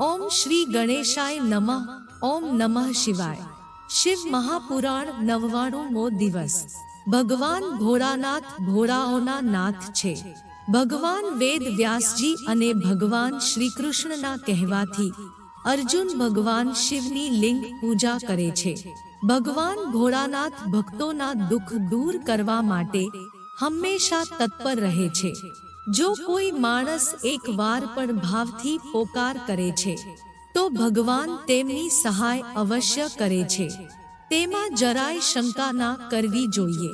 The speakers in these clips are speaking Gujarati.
ઓમ શ્રી ગણેશાય નમઃ, ઓમ નમઃ શિવાય. શિવ મહાપુરાણ નવવાણુંમો દિવસ. ભગવાન ભોળાનાથ ભોળાઓના નાથ છે. ભગવાન વેદ વ્યાસજી અને ભગવાન શ્રી કૃષ્ણના કહેવાથી અર્જુન ભગવાન શિવની લિંગ પૂજા કરે છે. ભગવાન ભોળાનાથ ભક્તોના દુઃખ દૂર કરવા માટે હંમેશા તત્પર રહે છે. જો કોઈ માણસ એક વાર પણ ભાવથી પોકાર કરે છે, તો ભગવાન તેમની સહાય અવશ્ય કરે છે. તેમાં જરાય શંકા ના કરવી જોઈએ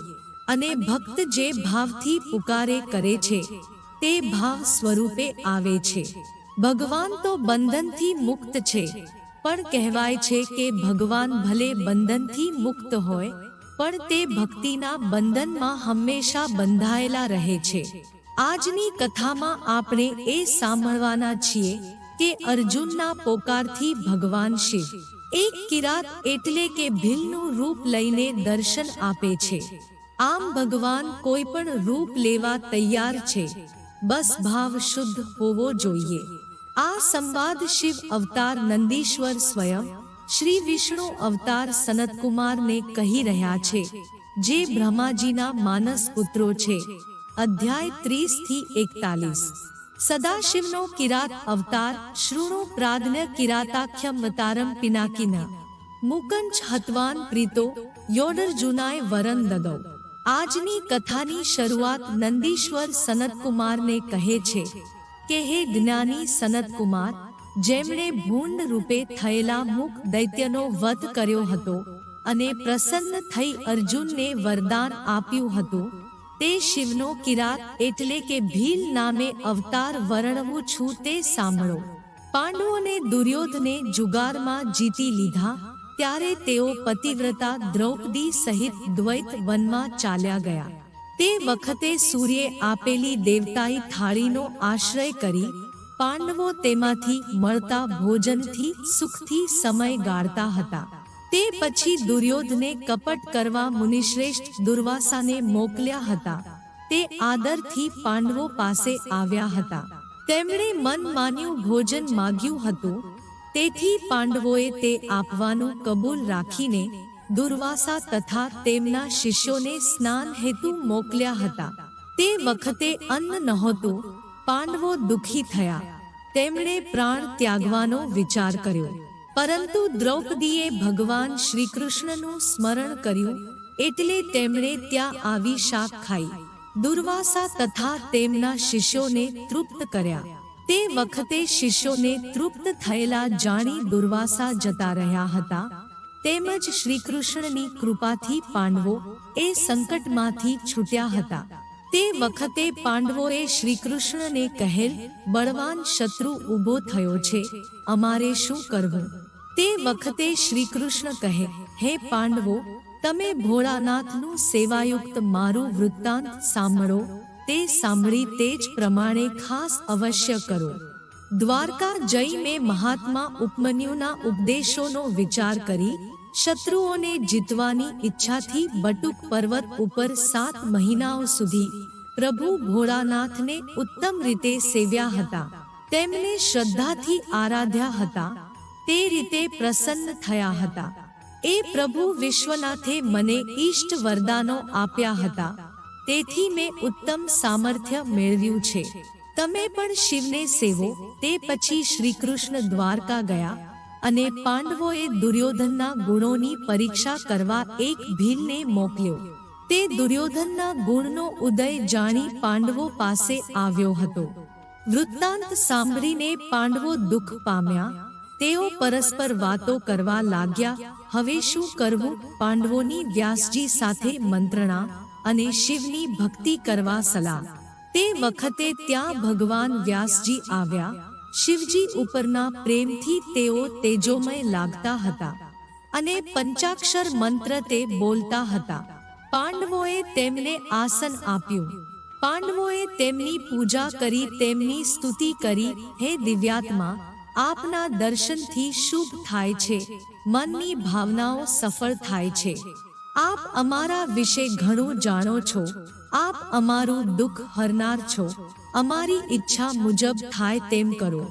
અને ભક્ત જે ભાવથી પુકારે કરે છે, તે ભાવ સ્વરૂપે આવે છે. ભગવાન તો બંધનથી મુક્ત છે, પણ કહેવાય છે કે ભગવાન ભલે બંધનથી મુક્ત હોય, પણ તે ભક્તિના બંધનમાં હંમેશા બંધાયેલા રહે છે. આજની કથામાં આપણે એ સાંભળવાના છીએ કે અર્જુનના પોકારથી ભગવાન શિવ. એક કિરાત એટલે કે ભીલનું રૂપ લઈને દર્શન આપે છે. આમ ભગવાન કોઈ પણ રૂપ લેવા તૈયાર છે. બસ ભાવ શુદ્ધ હોવો જોઈએ. આ સંવાદ શિવ અવતાર નંદીશ્વર સ્વયં, શ્રી વિષ્ણુ અવતાર સનતકુમારને કહી રહ્યા છે. જે બ્રહ્માજીના માનસ પુત્રો છે. અધ્યાય ત્રીસથી એકતાલીસ. સદાશિવનો કિરાત અવતાર શૃણુ પ્રાજ્ઞ કિરાતાખ્યમ મતારમ પિનાકિન. મુકંચ હતવાન પ્રીતો યોડર્જુનાય વરન દદો. આજની કથાની શરૂઆત નંદીશ્વર સનતકુમારને કહે છે કે, હે જ્ઞાની સનતકુમાર, જેમણે ભૂંડ રૂપે થયેલા મુખ દૈત્યનો વધ કર્યો હતો અને પ્રસન્ન થઈ અર્જુનને વરદાન આપ્યું હતું તે શિવનો કિરાત એટલે કે ભીલ નામે અવતાર વર્ણવું છું તે સાંભળો. પાંડવોને દુર્યોધને જુગારમાં જીતી લીધા, ત્યારે તેઓ પતિવ્રતા દ્રૌપદી સહિત દ્વૈત વનમાં ચાલ્યા ગયા. તે વખતે સૂર્યે આપેલી દેવતાઈ થાળીનો આશ્રય કરી, પાંડવો તેમાંથી મળતા ભોજનથી, સુખથી સમય ગાળતા હતા. તે પછી દુર્યોધને કપટ કરવા મુનિશ્રેષ્ઠ દુર્વાસાને મોકલ્યા હતા. તે આદરથી પાંડવો પાસે આવ્યા હતા. તેમણે મન માન્યું ભોજન માગ્યું હતું. તેથી પાંડવોએ તે આપવાનું કબૂલ રાખીને દુર્વાસા તથા તેમના શિષ્યોને સ્નાન હેતુ મોકલ્યા હતા. તે વખતે અન્ન નહોતું. પાંડવો દુઃખી થયા. તેમણે પ્રાણ ત્યાગવાનો વિચાર કર્યો. પરંતુ દ્રૌપદીએ ભગવાન શ્રી કૃષ્ણનું સ્મરણ કર્યું એટલે તેમણે ત્યાં આવી શાક ખાઈ. દુર્વાસા તથા તેમના શિષ્યોને તૃપ્ત કર્યા. તે વખતે શિષ્યોને તૃપ્ત થયેલા જાણી દુર્વાસા જતા રહ્યા હતા. તેમજ શ્રી કૃષ્ણની કૃપાથી પાંડવો એ સંકટમાંથી છૂટ્યા હતા. તે વખતે પાંડવોએ શ્રી કૃષ્ણને કહેલ, બળવાન શત્રુ ઊભો થયો છે, અમારે શું કરવું? તે વખતે શ્રી કૃષ્ણ કહે, હે પાંડવો, તમે ભોળાનાથનું સેવાયુક્ત મારું વૃત્તાંત સાંભળો. તે સાંભળી તે જ પ્રમાણે ખાસ અવશ્ય કરો. દ્વારકા જઈ મેં મહાત્મા ઉપમન્યુના ઉપદેશોનો વિચાર કરી શત્રુઓને જીતવાની ઈચ્છાથી બટુક પર્વત ઉપર સાત મહિનાઓ સુધી પ્રભુ ભોળાનાથને ઉત્તમ રીતે સેવ્યા હતા. તેમને શ્રદ્ધાથી આરાધ્યા હતા. તે રીતે પ્રસન્ન થયા હતા. એ પ્રભુ વિશ્વનાથે મને ઈષ્ટ વરદાનો આપ્યા હતા. તેથી મેં ઉત્તમ સામર્થ્ય મેળવ્યું છે. તમે પણ શિવને સેવો. તે પછી શ્રી કૃષ્ણ દ્વારકા ગયા. અને પાંડવોએ દુર્યોધનના ગુણોની પરીક્ષા કરવા એક ભીલને મોકલ્યો. તે દુર્યોધનના ગુણનો ઉદય જાણી પાંડવો પાસે આવ્યો હતો. વૃત્તાંત સાંભળીને પાંડવો દુઃખ પામ્યા. તેઓ પરસ્પર વાતો કરવા લાગ્યા, હવે શું કરવું? પાંડવોની વ્યાસજી સાથે મંત્રણા અને શિવની ભક્તિ કરવા સલાહ. તે વખતે ત્યાં ભગવાન વ્યાસજી આવ્યા. શિવજી ઉપરના પ્રેમથી તેઓ તેજોમય લાગતા હતા અને પંચાક્ષર મંત્ર તે બોલતા હતા. પાંડવોએ તેમને આસન આપ્યું. પાંડવોએ તેમની પૂજા કરી, તેમની સ્તુતિ કરી, હે દિવ્યાત્મા, આપના દર્શનથી શુભ થાય છે. મનની ભાવનાઓ સફળ થાય છે. આપ અમારા વિશે ઘણું જાણો છો. આપ અમારું દુઃખ હરનાર છો. અમારી ઈચ્છા મુજબ થાય તેમ કરો.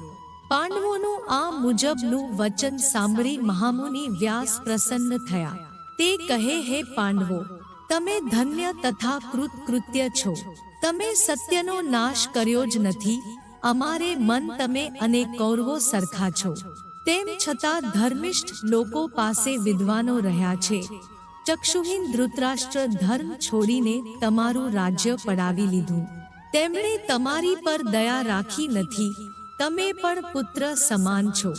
પાંડવોનું આ મુજબનું વચન સાંભળી મહામુનિ વ્યાસ પ્રસન્ન થયા. તે કહે, હે પાંડવો, તમે ધન્ય તથા કૃતકૃત્ય છો. તમે સત્યનો નાશ કર્યો જ નથી. અમારે મન તમે અને કૌરવો સરખા છો. તેમ છતાં ધર્મિષ્ઠ લોકો પાસે વિદ્વાનો રહ્યા છે. ચક્ષુહીન ધૃતરાષ્ટ્ર ધર્મ છોડીને તમારું રાજ્ય પડાવી લીધું. તેમણે તમારી પર દયા રાખી નથી. તમે પણ પુત્ર સમાન છો.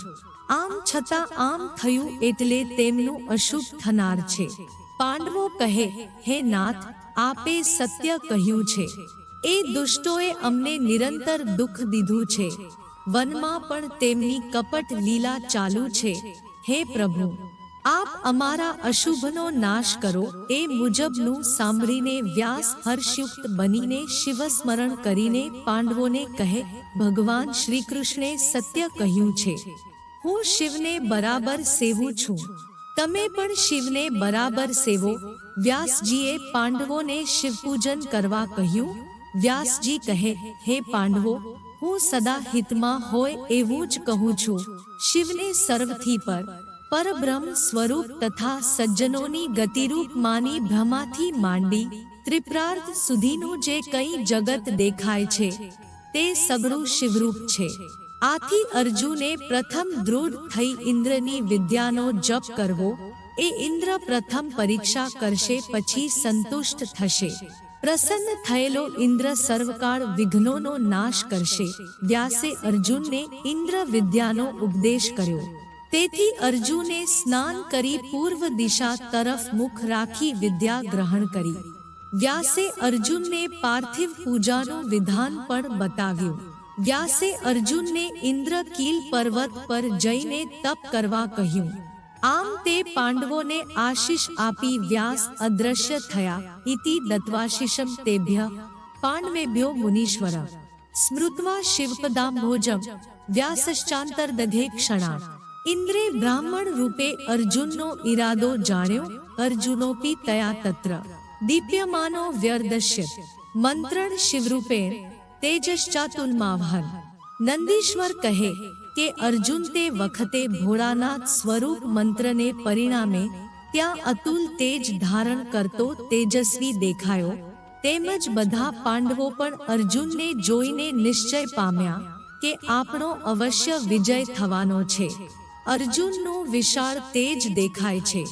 આમ છતાં આમ થયું એટલે તેમનું અશુભ થનાર છે. પાંડવો કહે, હે નાથ, આપે સત્ય કહ્યું છે. એ દુષ્ટોએ અમને નિરંતર દુઃખ દીધું છે. વનમાં પણ તેમની કપટ લીલા ચાલુ છે. હે પ્રભુ આપ અમારા અશુભનો નાશ કરો. એ મુજબનું સાંભળીને વ્યાસ હર્ષયુક્ત બનીને શિવસ્મરણ કરીને પાંડવોને કહે, ભગવાન શ્રી કૃષ્ણે સત્ય કહ્યું છે. હું શિવને બરાબર સેવું છું. તમે પણ શિવને બરાબર સેવો. વ્યાસજીએ પાંડવોને શિવપૂજન કરવા કહ્યું. વ્યાસજી કહે, હે પાંડવો, હું સદા હિતમાં હોય એવું જ કહું છું. શિવને સર્વથી પર પરબ્રહ્મ સ્વરૂપ તથા સજ્જનોની ગતિરૂપ માની ભ્રમાથી માંડી ત્રિપ્રાર્થ સુધીનું જે કંઈ જગત દેખાય છે, તે સગળું શિવરૂપ છે. આથી અર્જુને પ્રથમ દૃઢ થઈ ઇન્દ્રની વિદ્યાનો જપ કરવો, એ ઇન્દ્ર પ્રથમ પરીક્ષા કરશે પછી સંતુષ્ટ થશે. પ્રસન્ન થયેલો ઇન્દ્ર સર્વકાળ વિઘ્નોનો નાશ કરશે. વ્યાસે અર્જુનને ઇન્દ્ર વિદ્યાનો ઉપદેશ કર્યો. તેથી અર્જુને સ્નાન કરી પૂર્વ દિશા તરફ મુખ રાખી વિદ્યા ગ્રહણ કરી વ્યાસે અર્જુનને પાર્થિવ પૂજાનું વિધાન પણ બતાવ્યું વ્યાસે અર્જુનને ઇન્દ્રકીલ પર્વત પર જઈને તપ કરવા કહ્યું આમ તે પાંડવોને આશીષ આપી વ્યાસ અદ્રશ્ય થયા ઇતિ દત્વાશિષમ તેભ્ય પાંડવેભ્યો મુનીશ્વર સ્મૃત્વા શિવપદાંભોજમ વ્યાસશ્ચાંતર દધે ક્ષણા ઇન્દ્રે બ્રાહ્મણ રૂપે અર્જુનનો ઈરાદો જાણ્યો અર્જુનોપી તયા તત્ર. દીપ્યમાનો વ્યર્દશ્ય. મંત્રણ શિવરૂપેણ તેજશ્ચાતુલમાવહન નંદીશ્વર કહે કે અર્જુન તે વખતે ભોળાનાથ સ્વરૂપ મંત્રને પરિણામે ત્યાં અતુલ તેજ ધારણ કરતો તેજસ્વી દેખાયો, તેમજ બધા પાંડવો પણ અર્જુનને જોઈને નિશ્ચય પામ્યા કે આપણો અવશ્ય વિજય થવાનો છે. અર્જુનનું વિશાળ તેજ દેખાય છે.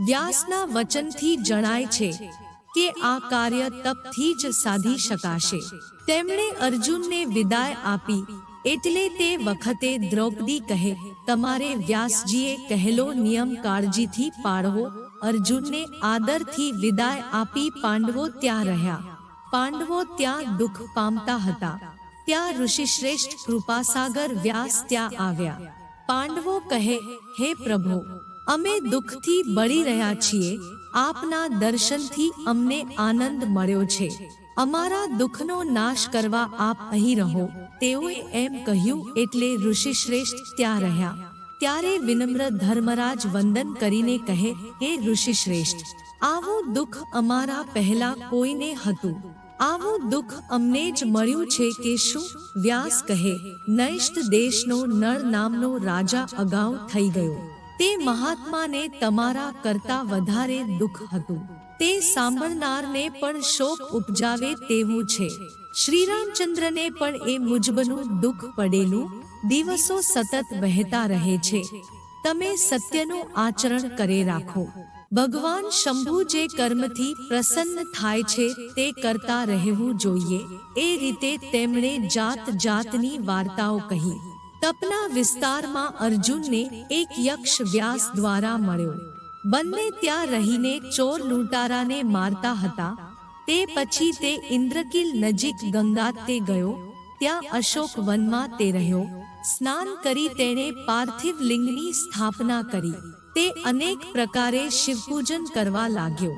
વ્યાસના વચનથી જણાય છે કે આ કાર્ય તપથી જ સાધી શકાશે. તેમણે અર્જુનને વિદાય આપી એટલે તે વખતે દ્રૌપદી કહે, તમારે વ્યાસજીએ કહેલો નિયમ કાળજીથી પાળવો. અર્જુનને આદરથી વિદાય આપી પાંડવો ત્યાં રહ્યા. પાંડવો ત્યાં દુઃખ પામતા હતા. ત્યાં ઋષિશ્રેષ્ઠ કૃપાસાગર વ્યાસ ત્યાં આવ્યા. પાંડવો કહે, હે પ્રભુ, અમે દુઃખથી બળી રહ્યા છીએ. આપના દર્શનથી અમને આનંદ મળ્યો છે. અમારા દુઃખનો નાશ કરવા આપ અહીં રહો. તેઓએ એમ કહ્યું, એટલે ઋષિશ્રેષ્ઠ ત્યાં રહ્યા. ત્યારે વિનમ્ર ધર્મરાજ વંદન કરીને કહે, હે ઋષિશ્રેષ્ઠ, આવું દુઃખ અમારા પહેલા કોઈને હતું. આવું દુઃખ અમને જ મળ્યું છે કે શું વ્યાસ કહે નૈષ્ટ દેશનો નળ નામનો રાજા અગાઉ થઈ ગયો. તે મહાત્માને તમારા કરતા વધારે દુઃખ હતું. તે સાંભળનારને પણ શોક ઉપજાવે તેવું છે. શ્રીરામચંદ્રને પણ એ મુજબનું દુઃખ પડેલું દિવસો સતત વહેતા રહે છે. તમે સત્યનું આચરણ કરે રાખો. ભગવાન શંભુ જે કર્મથી પ્રસન્ન થાય છે, તે કરતા રહેવું જોઈએ. એ રીતે તેમણે જાત જાતની વાર્તાઓ કહી. તપના વિસ્તારમાં અર્જુનને એક યક્ષ વ્યાસ દ્વારા મળ્યો. બંને ત્યાં રહીને ચોર લૂંટારાને મારતા હતા. તે પછી તે ઇન્દ્રકીલ નજીક ગંગા તે ગયો. ત્યાં અશોક વનમાં તે રહ્યો. સ્નાન કરી તેણે પાર્થિવ લિંગની સ્થાપના કરી. તે અનેક પ્રકારે શિવપૂજન કરવા લાગ્યો.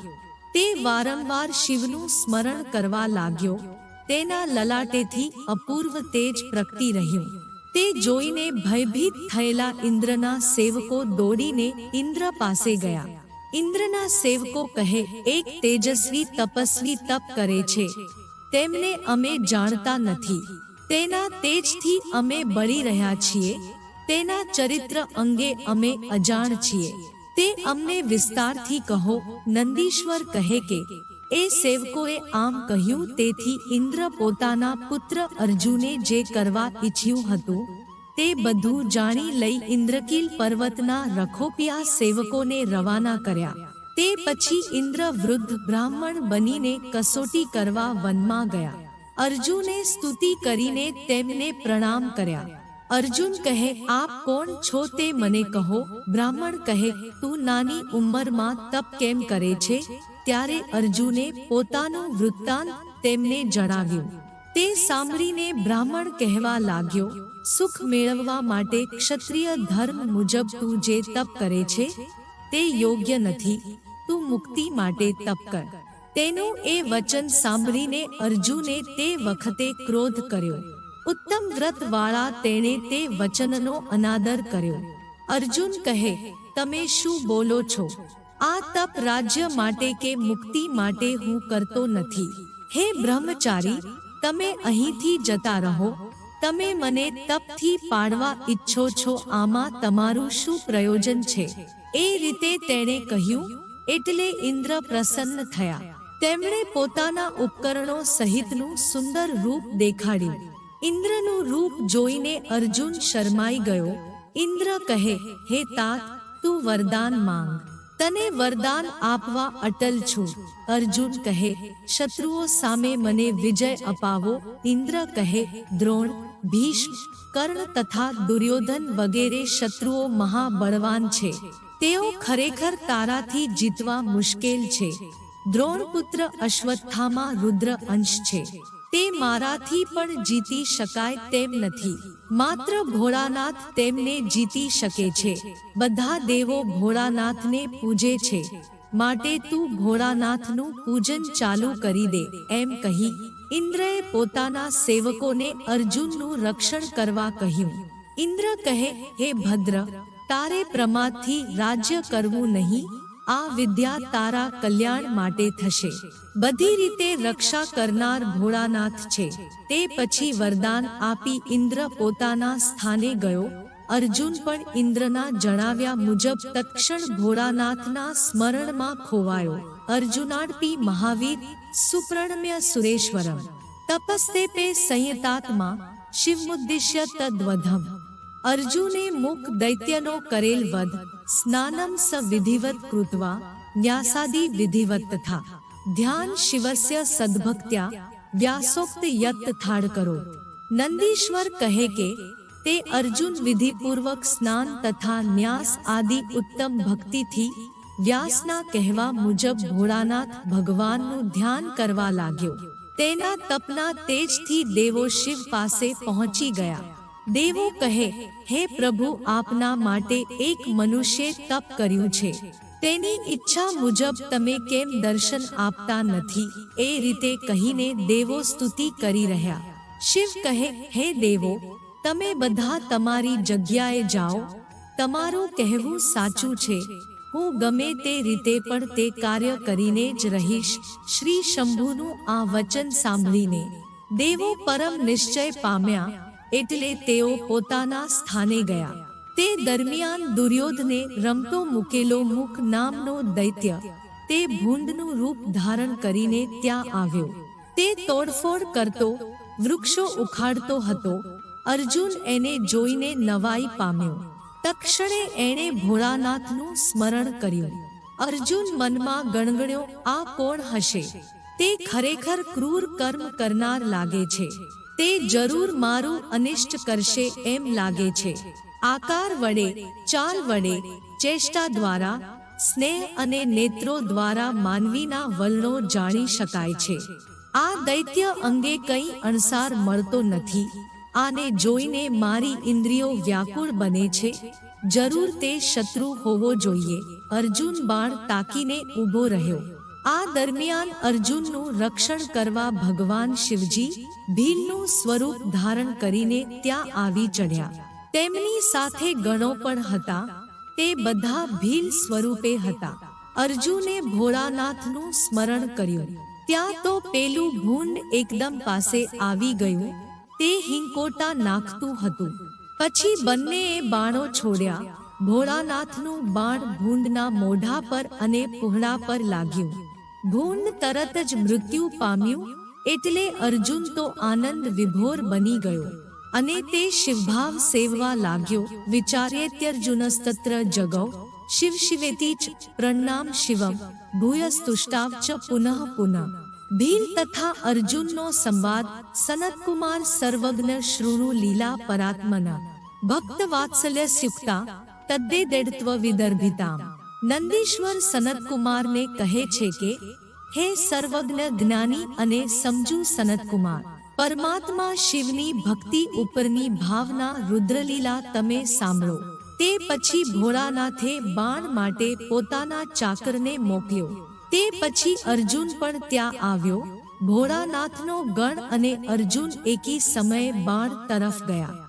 તે વારંવાર શિવનું સ્મરણ કરવા લાગ્યો. તેના લલાટેથી અપૂર્વ તેજ પ્રગટી રહ્યું. તે જોઈને ભયભીત થયેલા ઇન્દ્રના સેવકો દોડીને ઇન્દ્ર પાસે ગયા. ઇન્દ્રના સેવકો કહે, એક તેજસ્વી તપસ્વી તપ કરે છે. તેમને અમે જાણતા નથી. તેના તેજથી અમે બળી રહ્યા છીએ. તેના ચરિત્ર અંગે અમે અજાણ છીએ. તે અમને વિસ્તારથી કહો, નંદીશ્વર કહે કે, એ સેવકોએ આમ કહ્યું તેથી ઇન્દ્ર પોતાના પુત્ર અર્જુને જે કરવા ઈચ્છ્યું હતું, તે બધું જાણી લઈ ઇન્દ્રકીલ પર્વતના રખોપિયા સેવકોને રવાના કર્યા. તે પછી ઇન્દ્ર વૃદ્ધ બ્રાહ્મણ બનીને કસોટી કરવા વનમાં ગયા. અર્જુને સ્તુતિ કરીને તેમને પ્રણામ કર્યા. અર્જુન કહે, આપ કોણ છો તે મને કહો? બ્રાહ્મણ કહે, તું નાની ઉંમરમાં તપ કેમ કરે છે? ત્યારે અર્જુને પોતાનું વૃત્તાંત તેમને જણાવ્યું. તે સાંભળીને બ્રાહ્મણ કહેવા લાગ્યો, સુખ મેળવવા માટે ક્ષત્રિય ધર્મ મુજબ તું જે તપ કરે છે, તે યોગ્ય નથી. તું મુક્તિ માટે તપ કર. તેનું એ વચન સાંભળીને અર્જુને તે વખતે ક્રોધ કર્યો. ઉત્તમ વ્રત વાળા તેણે તે વચનનો અનાદર કર્યો. અર્જુન કહે, તમે શું બોલો છો? આ તપ રાજ્ય માટે કે મુક્તિ માટે હું કરતો નથી. હે બ્રહ્મચારી, તમે અહીંથી જતા રહો. તમે મને તપથી પાડવા ઈચ્છો છો, આમાં તમારું શું પ્રયોજન છે? એ રીતે તેણે કહ્યું, એટલે ઇન્દ્ર પ્રસન્ન થયા. તેમણે પોતાના ઉપકરણો સહિતનું સુંદર રૂપ દેખાડ્યું. ઇન્દ્રનું રૂપ જોઈને અર્જુન શરમાઈ ગયો. ઇન્દ્ર કહે, હે તાત, તું વરદાન માંગ. તને વરદાન આપવા અટલ છું. અર્જુન કહે, શત્રુઓ સામે મને વિજય અપાવો. ઇન્દ્ર કહે, દ્રોણ, ભીષ્મ, કર્ણ તથા દુર્યોધન વગેરે શત્રુઓ મહાબળવાન છે. તેઓ ખરેખર તારાથી જીતવા મુશ્કેલ છે. દ્રોણપુત્ર અશ્વત્થામાં રુદ્ર અંશ છે. તે મારાથી પણ જીતી શકાય તેમ નથી. માત્ર ભોળાનાથ તેમને જીતી શકે છે. બધા દેવો ભોળાનાથને પૂજે છે. માટે તું ભોળાનાથનું પૂજન ચાલુ કરી દે, એમ કહી ઇન્દ્રએ પોતાના સેવકોને અર્જુનનું રક્ષણ કરવા કહ્યું. ઇન્દ્ર કહે, હે ભદ્ર, તારે પ્રમાદથી રાજ્ય કરવું નહીં આ વિદ્યા તારા કલ્યાણ માટે થશે. બધી રીતે રક્ષા કરનાર ભોળાનાથ છે. તે પછી વરદાન આપી ઇન્દ્ર પોતાના સ્થાને ગયો. અર્જુન પણ ઇન્દ્રના જણાવ્યા મુજબ તત્ક્ષણ ભોળાનાથના સ્મરણમાં ખોવાયો. અર્જુનાડપી મહાવીર, સુપ્રણમ્ય સુરેશ્વરમ. તપસ્તેપે સંયતાત્મા, શિવમુદ્દિશ્ય તદ્વધમ. અર્જુને મુક દૈત્યનો કરેલ વધ સ્નાનમ સ વિધિવત કૃત્વા ન્યાસાદિ વિધિવત તથા ધ્યાન શિવસ્ય સદ્ભક્ત્યા વ્યાસોક્ત યત થાડ કરો નંદીશ્વર કહે કે તે અર્જુન વિધિપૂર્વક સ્નાન તથા ન્યાસ આદિ ઉત્તમ ભક્તિથી વ્યાસના કહેવા મુજબ ભોળાનાથ ભગવાનનું ધ્યાન કરવા લાગ્યો તેના તપના તેજથી દેવો શિવ પાસે પહોંચી ગયા દેવો કહે, હે પ્રભુ, આપના માટે એક મનુષ્ય તપ કર્યું છે. તેની ઈચ્છા મુજબ તમે કેમ દર્શન આપતા નથી? એ રીતે કહીને દેવો સ્તુતિ કરી રહ્યા. શિવ કહે, હે દેવો, તમે બધા તમારી જગ્યાએ જાઓ. તમારું કહેવું સાચું છે. હું ગમે તે રીતે પણ તે કાર્ય કરીને જ રહીશ. શ્રી શંભુનું આ વચન સાંભળીને દેવો પરમ નિશ્ચય પામ્યા. એટલે તેઓ પોતાના સ્થાને ગયા. તે દરમિયાન દુર્યોધને રમતો મૂકેલો મુખ નામનો દૈત્ય તે ભૂંડનું રૂપ ધારણ કરીને ત્યાં આવ્યો. તે તોડફોડ કરતો, વૃક્ષો ઉખાડતો હતો. અર્જુન એને જોઈને નવાઈ પામ્યો. તક્ષણે એણે ભોળાનાથનું સ્મરણ કર્યું. અર્જુન મનમાં ગણગણ્યો, આ કોણ હશે? તે ખરેખર ક્રૂર કર્મ કરનાર લાગે છે. તે જરૂર મારું અનિષ્ટ કરશે એમ લાગે છે. આકાર વડે, ચાલ વડે, ચેષ્ટા દ્વારા, સ્નેહ અને નેત્રો દ્વારા માનવીના વલણો જાણી શકાય છે. આ દૈત્ય અંગે કંઈ અણસાર મળતો નથી. આને જોઈને મારી ઇન્દ્રિયો વ્યાકુળ બને છે. જરૂર તે શત્રુ હોવો જોઈએ. અર્જુન બાણ તાકીને ઊભો રહ્યો. આ દરમિયાન અર્જુનનું રક્ષણ કરવા ભગવાન શિવજી ભીલનું સ્વરૂપ ધારણ કરીને ત્યાં આવી ચઢ્યા તેમની સાથે ગણો પણ હતા. તે બધા ભીલ સ્વરૂપે હતા. અર્જુને ભોળાનાથનું સ્મરણ કર્યું. ત્યાં તો પેલું ભૂંડ એકદમ પાસે આવી ગયું. તે હિંકોટા નાખતું હતું. પછી બંનેએ બાણો છોડ્યા. ભોળાનાથનું બાણ ભૂંડના મોઢા પર અને પુહડા પર લાગ્યું. ભૂંડ તરત જ મૃત્યુ પામ્યું એટલે અર્જુન તો આનંદ વિભોર બની ગયો અને તે શિવભાવ સેવવા લાગ્યો. વિચાર્યેત્યર્જુનસ્તત્ર જગૌ, શિવ શિવેતી ચ પ્રણામ શિવમ, ભૂયસ્તુષ્ટાવ ચ પુનઃ પુનઃ. ભીલ તથા અર્જુનનો સંવાદ સનતકુમાર સર્વજ્ઞ શૃણુ લીલા પરાત્મના. ભક્ત વાત્સલ્ય તદ્દે તદ્દેદેડત્વ વિદર્ભિતામ. નંદીશ્વર સનતકુમારને કહે છે કે, હે સર્વજ્ઞ જ્ઞાની અને સમજુ સનતકુમાર, પરમાત્મા શિવની ભક્તિ ઉપરની ભાવના રુદ્રલીલા તમે સાંભળો. તે પછી ભોળાનાથે બાણ માટે પોતાના ચાકરને મોકલ્યો. તે પછી અર્જુન પણ ત્યાં આવ્યો. ભોળાનાથનો ગણ અને અર્જુન એકી સમયે બાણ તરફ ગયા.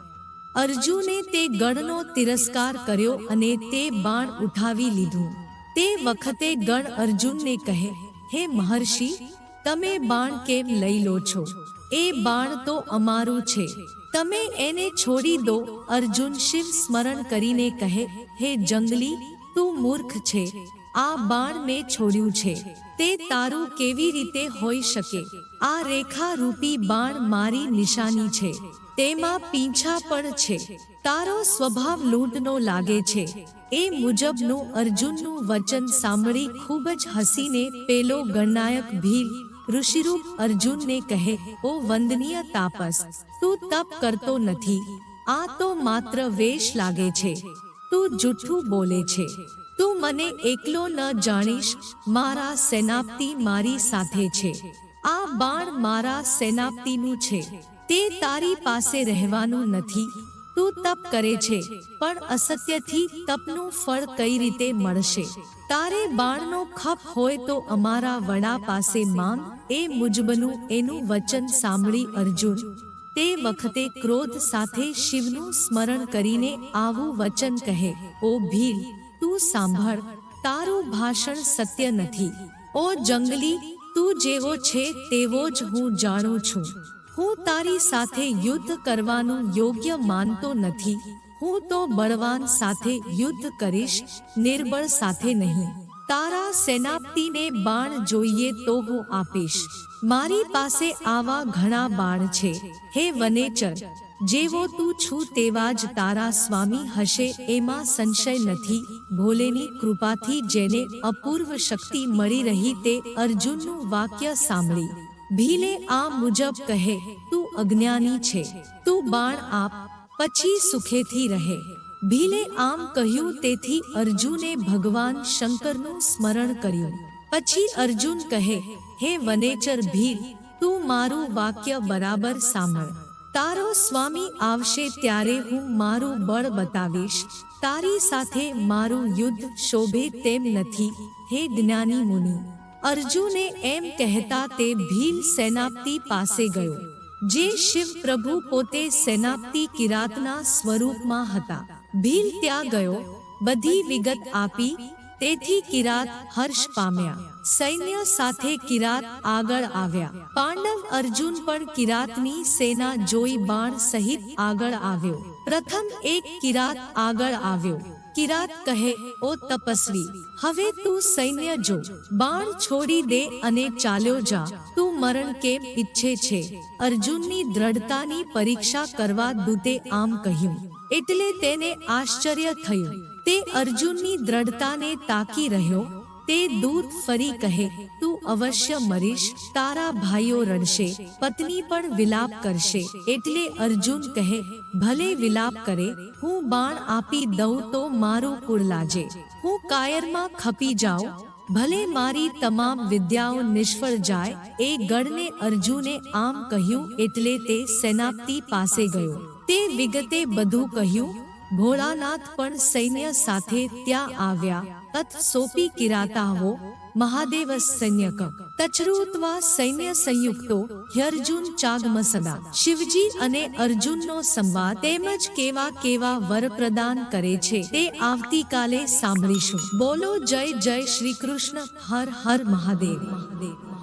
અર્જુને તે ગણનો તિરસ્કાર કર્યો અને તે બાણ ઉઠાવી લીધું. તે વખતે ગણ અર્જુનને કહે, હે મહર્ષિ, તમે બાણ કેમ લઈ લો છો? એ બાણ તો અમારું છે. તમે એને છોડી દો. અર્જુન શિવ સ્મરણ કરીને કહે, હે જંગલી, તું મૂર્ખ છે. આ બાણ મેં છોડ્યું છે. તે તારું કેવી રીતે હોઈ શકે? આ રેખા રૂપી બાણ મારી નિશાની છે. તેમાં પીંછા પણ છે. તારો સ્વભાવ લૂંટનો લાગે છે. એ મુજબનું અર્જુનનું વચન સાંભળી ખૂબ જ હસીને પેલો ગણનાયક ભીલ, ઋષિરૂપ અર્જુનને કહે, ઓ વંદનીય તાપસ, તું તપ કરતો નથી. આ તો માત્ર વેશ લાગે છે. તું જૂઠું બોલે છે. તું મને એકલો ન જાણીશ. મારા સેનાપતિ મારી સાથે છે. આ બાણ મારા સેનાપતિનું છે. તે તારી પાસે રહેવાનું નથી. તું તપ કરે છે, પણ અસત્યથી તપનું ફળ કઈ રીતે મળશે? તારે બાણનો ખપ હોય તો અમારા વડા પાસે માંગ, એ મુજબનું એનું વચન સાંભળી અર્જુન. તે વખતે ક્રોધ સાથે શિવનું સ્મરણ કરીને આવું વચન કહે, ઓ ભીલ, તું સાંભળ, તારું ભાષણ સત્ય નથી. ઓ જંગલી, તું જેવો છે તેવો જ હું જાણું છું. હું તારી સાથે યુદ્ધ કરવાનું યોગ્ય માનતો નથી. હું તો બળવાન સાથે યુદ્ધ કરીશ, નિર્બળ સાથે નહીં. તારા સેનાપતિને બાણ જોઈએ તો હું આપીશ. મારી પાસે આવા ઘણા બાણ છે. હે વનેચર, જેવો તું છું તેવા જ તારા સ્વામી હશે એમાં સંશય નથી. ભોલેની કૃપાથી જેને અપૂર્વ શક્તિ મળી રહી તે અર્જુનનું વાક્ય સાંભળી. ભીલે આ મુજબ કહે, તું અજ્ઞાની છે, તું બાણ આપ, પછી સુખેથી રહે. ભીલે આમ કહ્યું, તેથી અર્જુને ભગવાન શંકરનું સ્મરણ કર્યું. પછી અર્જુન કહે, હે વનેચર ભીલ, તું મારું વાક્ય બરાબર સાંભળ. તારો સ્વામી આવશે ત્યારે હું મારું બળ બતાવીશ. તારી સાથે મારું યુદ્ધ શોભે તેમ નથી. હે જ્ઞાની મુનિ અર્જુને એમ કહેતા તે ભીલ સેનાપતિ પાસે ગયો, જે શિવ પ્રભુ પોતે સેનાપતિ કિરાતના સ્વરૂપમાં હતા. ભીલ ત્યાં ગયો, બધી વિગત આપી, તેથી કિરાત હર્ષ પામ્યા. સૈન્ય સાથે કિરાત આગળ આવ્યા. પાંડવ અર્જુન પણ કિરાતની સેના જોઈ બાણ સહિત આગળ આવ્યો. પ્રથમ એક કિરાત આગળ આવ્યો. કિરાત કહે, ઓ તપસ્વી, હવે તું સૈન્ય જો, બાણ છોડી દે અને ચાલ્યો જા. તું મરણ કેમ ઈચ્છે છે? અર્જુનની દ્રઢતાની પરીક્ષા કરવા દૂતે આમ કહ્યું. એટલે તેને આશ્ચર્ય થયું. તે અર્જુનની દ્રઢતાને તાકી રહ્યો. તે દૂત ફરી કહે, તું અવશ્ય મરીશ, તારા ભાઈઓ રડશે પત્ની પણ વિલાપ કરશે. એટલે અર્જુન કહે, ભલે વિલાપ કરે, હું બાણ આપી દઉં તો મારું કુળ લાજે. હું કાયરમાં ખપી જાઉં, ભલે મારી તમામ વિદ્યાઓ નિષ્ફળ જાય. એ ગણને અર્જુને આમ કહ્યું એટલે તે સેનાપતિ પાસે ગયો. તે વિગતે બધું કહ્યું. ભોળાનાથ પણ સૈન્ય સાથે ત્યાં આવ્યા. તત સોપી કિરાતાહો મહાદેવ સૈન્યક તચરૂત્વા સૈન્ય સંયુક્તો હ્યર્જુન ચાગમ સદા શિવજી અને અર્જુનનો સંવાદ તેમજ કેવા કેવા વર પ્રદાન કરે છે તે આવતીકાલે સાંભળીશું બોલો જય જય શ્રી કૃષ્ણ હર હર મહાદેવ મહાદેવ